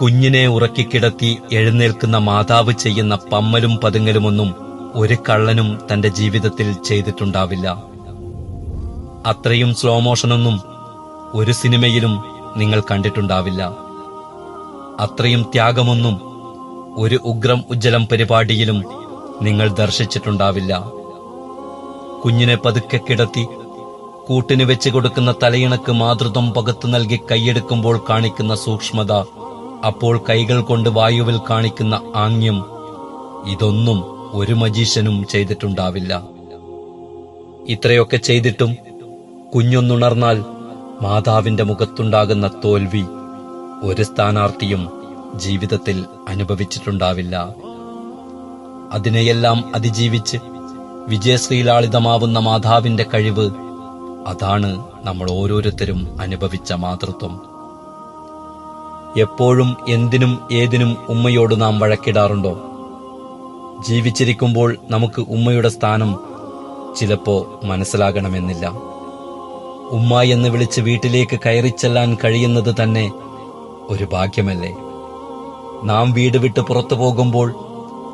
കുഞ്ഞിനെ ഉറക്കിക്കിടത്തി എഴുന്നേൽക്കുന്ന മാതാവ് ചെയ്യുന്ന പമ്മലും പതുങ്ങലുമൊന്നും ഒരു കള്ളനും തന്റെ ജീവിതത്തിൽ ചെയ്തിട്ടുണ്ടാവില്ല. അത്രയും സ്ലോ മോഷനൊന്നും ഒരു സിനിമയിലും നിങ്ങൾ കണ്ടിട്ടുണ്ടാവില്ല. അത്രയും ത്യാഗമൊന്നും ഒരു ഉഗ്രം ഉജ്ജലം പരിപാടിയിലും നിങ്ങൾ ദർശിച്ചിട്ടുണ്ടാവില്ല. കുഞ്ഞിനെ പതുക്കെ കിടത്തി കൂട്ടിന് വെച്ചു കൊടുക്കുന്ന തലയിണക്ക് മാതൃത്വം പകത്തു നൽകി കൈയെടുക്കുമ്പോൾ കാണിക്കുന്ന സൂക്ഷ്മത അപ്പോൾ കൈകൾ കൊണ്ട് വായുവിൽ കാണിക്കുന്ന ആംഗ്യം ഇതൊന്നും ഒരു മജീഷ്യനും ചെയ്തിട്ടുണ്ടാവില്ല. ഇത്രയൊക്കെ ചെയ്തിട്ടും കുഞ്ഞൊന്നുണർന്നാൽ മാതാവിന്റെ മുഖത്തുണ്ടാകുന്ന തോൽവി ഒരു സ്ഥാനാർത്ഥിയും ജീവിതത്തിൽ അനുഭവിച്ചിട്ടുണ്ടാവില്ല. അതിനെയെല്ലാം അതിജീവിച്ച് വിജയശ്രീലാളിതമാവുന്ന മാതാവിന്റെ കഴിവ് അതാണ് നമ്മൾ ഓരോരുത്തരും അനുഭവിച്ച മാതൃത്വം. എപ്പോഴും എന്തിനും ഏതിനും ഉമ്മയോട് നാം വഴക്കിടാറുണ്ടോ? ജീവിച്ചിരിക്കുമ്പോൾ നമുക്ക് ഉമ്മയുടെ സ്ഥാനം ചിലപ്പോ മനസ്സിലാകണമെന്നില്ല. ഉമ്മ എന്ന് വിളിച്ച് വീട്ടിലേക്ക് കയറിച്ചെല്ലാൻ കഴിയുന്നത് തന്നെ ഒരു ഭാഗ്യമല്ലേ? നാം വീട് വിട്ട് പുറത്തു പോകുമ്പോൾ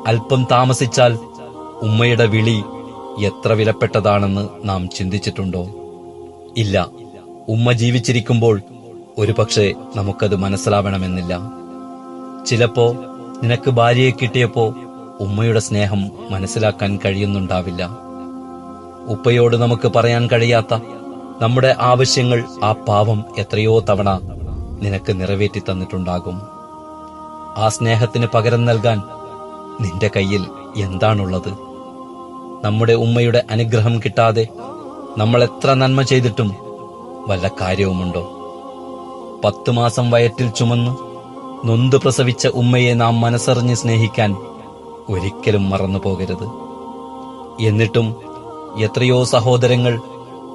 അല്പം താമസിച്ചാൽ ഉമ്മയുടെ വിളി എത്ര വിലപ്പെട്ടതാണെന്ന് നാം ചിന്തിച്ചിട്ടുണ്ടോ? ഇല്ല. ഉമ്മ ജീവിച്ചിരിക്കുമ്പോൾ ഒരുപക്ഷെ നമുക്കത് മനസ്സിലാവണമെന്നില്ല. ചിലപ്പോ നിനക്ക് ഭാര്യയെ കിട്ടിയപ്പോ ഉമ്മയുടെ സ്നേഹം മനസ്സിലാക്കാൻ കഴിയുന്നുണ്ടാവില്ല. ഉപ്പയോട് നമുക്ക് പറയാൻ കഴിയാത്ത നമ്മുടെ ആവശ്യങ്ങൾ ആ പാവം എത്രയോ തവണ നിനക്ക് നിറവേറ്റി തന്നിട്ടുണ്ടാകും. ആ സ്നേഹത്തിന് പകരം നൽകാൻ നിന്റെ കയ്യിൽ എന്താണുള്ളത്? നമ്മുടെ ഉമ്മയുടെ അനുഗ്രഹം കിട്ടാതെ നമ്മൾ എത്ര നന്മ ചെയ്തിട്ടും വല്ല കാര്യവുമുണ്ടോ? പത്തു മാസം വയറ്റിൽ ചുമന്ന്. നൊന്ത് പ്രസവിച്ച ഉമ്മയെ നാം മനസ്സറിഞ്ഞ് സ്നേഹിക്കാൻ ഒരിക്കലും മറന്നു പോകരുത് എന്നിട്ടും എത്രയോ സഹോദരങ്ങൾ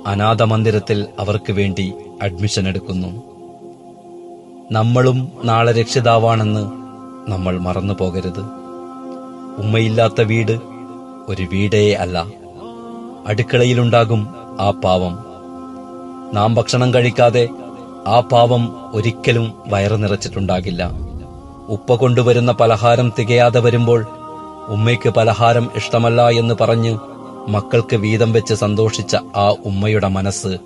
അനാഥ മന്ദിരത്തിൽ അവർക്ക് വേണ്ടി അഡ്മിഷൻ എടുക്കുന്നു. നമ്മളും നാളെ രക്ഷിതാവാണെന്ന് നമ്മൾ മറന്നു പോകരുത് ഉമ്മയില്ലാത്ത വീട് ഒരു വീടേ അല്ല. അടുക്കളയിലുണ്ടാകും ആ പാവം. നാം ഭക്ഷണം കഴിക്കാതെ ആ പാവം ഒരിക്കലും വയറു നിറച്ചിട്ടുണ്ടാകില്ല. ഉപ്പ കൊണ്ടുവരുന്ന പലഹാരം തികയാതെ വരുമ്പോൾ ഉമ്മയ്ക്ക് പലഹാരം ഇഷ്ടമല്ല എന്ന് പറഞ്ഞ് മക്കൾക്ക് വീതം വെച്ച് സന്തോഷിച്ച ആ ഉമ്മയുടെ മനസ്സ്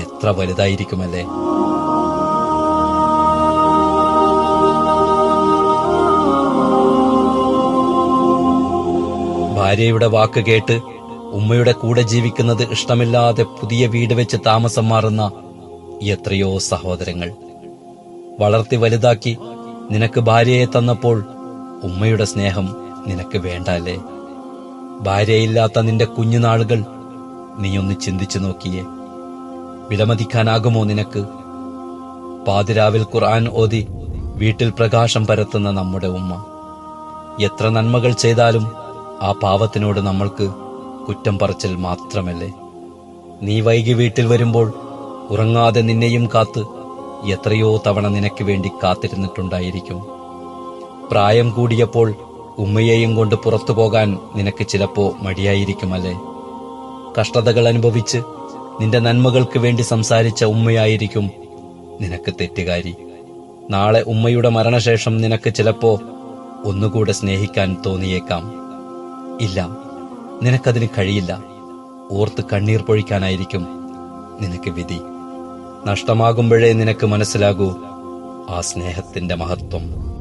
എത്ര വലുതായിരിക്കുമല്ലേ? ഭാര്യയുടെ വാക്ക് കേട്ട് ഉമ്മയുടെ കൂടെ ജീവിക്കുന്നത് ഇഷ്ടമില്ലാതെ പുതിയ വീട് വെച്ച് താമസം മാറുന്ന എത്രയോ സഹോദരങ്ങൾ. വളർത്തി വലുതാക്കി നിനക്ക് ഭാര്യയെ തന്നപ്പോൾ ഉമ്മയുടെ സ്നേഹം നിനക്ക് വേണ്ടല്ലേ? ഭാര്യയില്ലാത്ത നിന്റെ കുഞ്ഞുനാളുകൾ നീ ഒന്ന് ചിന്തിച്ചു നോക്കിയേ. വിലമതിക്കാനാകുമോ നിനക്ക്? പാതിരാവിൽ ഖുർആൻ ഓതി വീട്ടിൽ പ്രകാശം പരത്തുന്ന നമ്മുടെ ഉമ്മ. എത്ര നന്മകൾ ചെയ്താലും ആ പാവത്തിനോട് നമ്മൾക്ക് കുറ്റം പറച്ചിൽ മാത്രമല്ലേ? നീ വൈകി വീട്ടിൽ വരുമ്പോൾ ഉറങ്ങാതെ നിന്നെയും കാത്ത് എത്രയോ തവണ നിനക്ക് വേണ്ടി കാത്തിരുന്നിട്ടുണ്ടായിരിക്കും. പ്രായം കൂടിയപ്പോൾ ഉമ്മയെയും കൊണ്ട് പുറത്തു പോകാൻ നിനക്ക് ചിലപ്പോ മടിയായിരിക്കുമല്ലേ? കഷ്ടതകൾ അനുഭവിച്ച് നിന്റെ നന്മകൾക്ക് വേണ്ടി സംസാരിച്ച ഉമ്മയായിരിക്കും നിനക്ക് തെറ്റുകാരി. നാളെ ഉമ്മയുടെ മരണശേഷം നിനക്ക് ചിലപ്പോ ഒന്നുകൂടെ സ്നേഹിക്കാൻ തോന്നിയേക്കാം. ഇല്ല നിനക്കതിന് കഴിയില്ല. ഓർത്ത് കണ്ണീർ പൊഴിക്കാനായിരിക്കും നിനക്ക് വിധി. നഷ്ടമാകുമ്പോഴേ നിനക്ക് മനസ്സിലാകൂ ആ സ്നേഹത്തിന്റെ മഹത്വം.